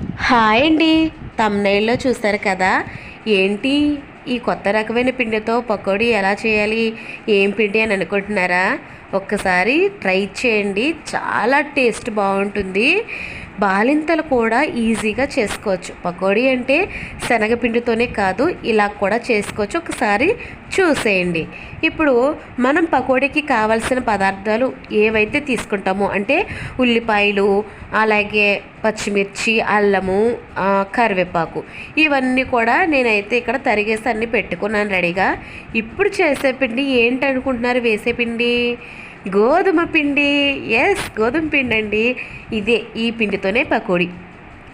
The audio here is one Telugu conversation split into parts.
హాయ్ అండి. తమ్నైల్లో చూస్తారు కదా. ఏంటి? ఈ కొత్త రకమైన పిండితో పకోడీ ఎలా చేయాలి? ఏం పిండి అని అనుకుంటున్నారా? ఒక్కసారి ట్రై చేయండి. చాలా టేస్ట్ బాగుంటుంది. బాలింతలు కూడా ఈజీగా చేసుకోవచ్చు. పకోడీ అంటే శనగపిండితోనే కాదు ఇలా కూడా చేసుకోవచ్చు. ఒకసారి చూసేయండి. ఇప్పుడు మనం పకోడీకి కావాల్సిన పదార్థాలు ఏవైతే తీసుకుంటామో అంటే ఉల్లిపాయలు అలాగే పచ్చిమిర్చి అల్లము కరివేపాకు ఇవన్నీ కూడా నేనైతే ఇక్కడ తరిగేసి అన్ని పెట్టుకున్నాను రెడీగా. ఇప్పుడు చేసే పిండి ఏంటి అనుకుంటున్నారు వేసే పిండి? గోధుమ పిండి. ఎస్ గోధుమ పిండి అండి. ఇదే ఈ పిండితోనే పకోడీ.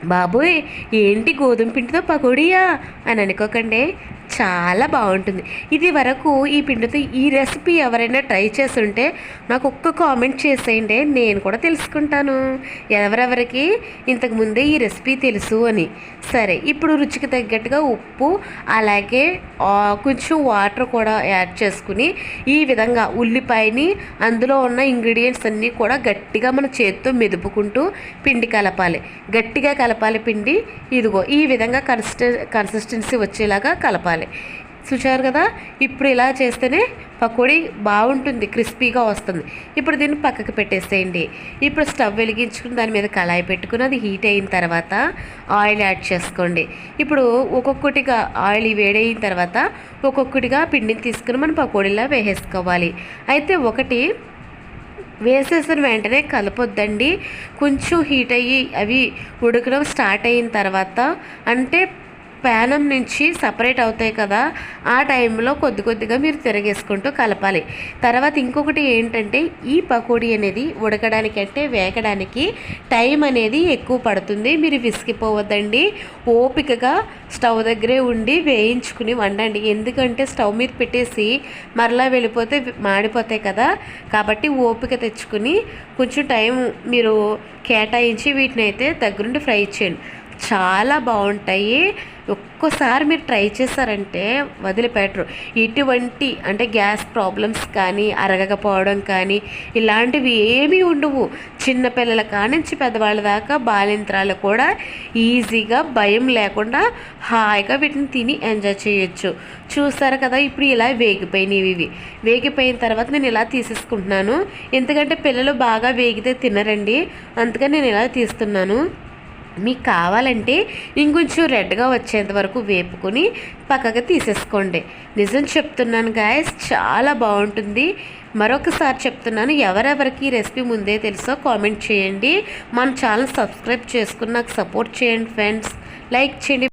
బాబోయ్ ఏంటి గోధుమ పిండితో పకోడీయా? అని అనుకోకండి. చాలా బాగుంటుంది. ఇది వరకు ఈ పిండితో ఈ రెసిపీ ఎవరైనా ట్రై చేస్తుంటే నాకు ఒక్క కామెంట్ చేసేయండి నేను కూడా తెలుసుకుంటాను. ఎవరెవరికి ఇంతకు ముందే ఈ రెసిపీ తెలుసు అని. సరే ఇప్పుడు రుచికి తగ్గట్టుగా ఉప్పు అలాగే కొంచెం వాటర్ కూడా యాడ్ చేసుకుని ఈ విధంగా ఉల్లిపాయని అందులో ఉన్న ఇంగ్రీడియంట్స్ అన్నీ కూడా గట్టిగా మన చేతితో మెదుపుకుంటూ పిండి కలపాలి. గట్టిగా కలపాలి పిండి ఇదిగో ఈ విధంగా కన్సిస్ట కన్సిస్టెన్సీ వచ్చేలాగా కలపాలి. చూశారు కదా? ఇప్పుడు ఇలా చేస్తేనే పకోడీ బాగుంటుంది క్రిస్పీగా వస్తుంది. ఇప్పుడు దీన్ని పక్కకి పెట్టేసేయండి. ఇప్పుడు స్టవ్ వెలిగించుకుని దాని మీద కళాయి పెట్టుకుని అది హీట్ అయిన తర్వాత ఆయిల్ యాడ్ చేసుకోండి. ఇప్పుడు ఒక్కొక్కటిగా ఆయిల్ వేడైన తర్వాత ఒక్కొక్కటిగా పిండిని తీసుకుని మనం పకోడీలా వేసేసుకోవాలి. అయితే ఒకటి వేసేసిన వెంటనే కలపొద్దండి. కొంచెం హీట్ అయ్యి అవి ఉడకడం స్టార్ట్ అయిన తర్వాత అంటే ప్యానం నుంచి సపరేట్ అవుతాయి కదా ఆ టైంలో కొద్ది కొద్దిగా మీరు తిరగేసుకుంటూ కలపాలి. తర్వాత ఇంకొకటి ఏంటంటే ఈ పకోడీ అనేది ఉడకడానికి అంటే వేగడానికి టైం అనేది ఎక్కువ పడుతుంది. మీరు విసిగిపోవద్దండి. ఓపికగా స్టవ్ దగ్గరే ఉండి వేయించుకుని వండండి. ఎందుకంటే స్టవ్ మీద పెట్టేసి మరలా వెళ్ళిపోతే మాడిపోతాయి కదా. కాబట్టి ఓపిక తెచ్చుకుని కొంచెం టైం మీరు కేటాయించి వీటిని అయితే దగ్గరుండి ఫ్రై చేయండి. చాలా బాగుంటాయి. ఒక్కోసారి మీరు ట్రై చేశారంటే వదిలిపెట్టరు ఎటువంటి అంటే గ్యాస్ ప్రాబ్లమ్స్ కానీ అరగకపోవడం కానీ ఇలాంటివి ఏమీ ఉండవు. చిన్నపిల్లల కానించి పెద్దవాళ్ళ దాకా బాలింత్రాలు కూడా ఈజీగా భయం లేకుండా హాయిగా వీటిని తిని ఎంజాయ్ చేయొచ్చు. చూసారు కదా ఇప్పుడు ఇలా వేగిపోయినవి ఇవి. వేగిపోయిన తర్వాత నేను ఇలా తీసేసుకుంటున్నాను. ఎందుకంటే పిల్లలు బాగా వేగితే తినరండి. అందుకని నేను ఇలా తీస్తున్నాను. మీకు కావాలంటే ఇంకొంచెం రెడ్గా వచ్చేంత వరకు వేపుకొని పక్కగా తీసేసుకోండి. నిజం చెప్తున్నాను గాయస్ చాలా బాగుంటుంది. మరొకసారి చెప్తున్నాను ఎవరెవరికి ఈ రెసిపీ ముందే తెలుసో కామెంట్ చేయండి. మన ఛానల్ సబ్స్క్రైబ్ చేసుకుని నాకు సపోర్ట్ చేయండి ఫ్రెండ్స్ లైక్ చేయండి.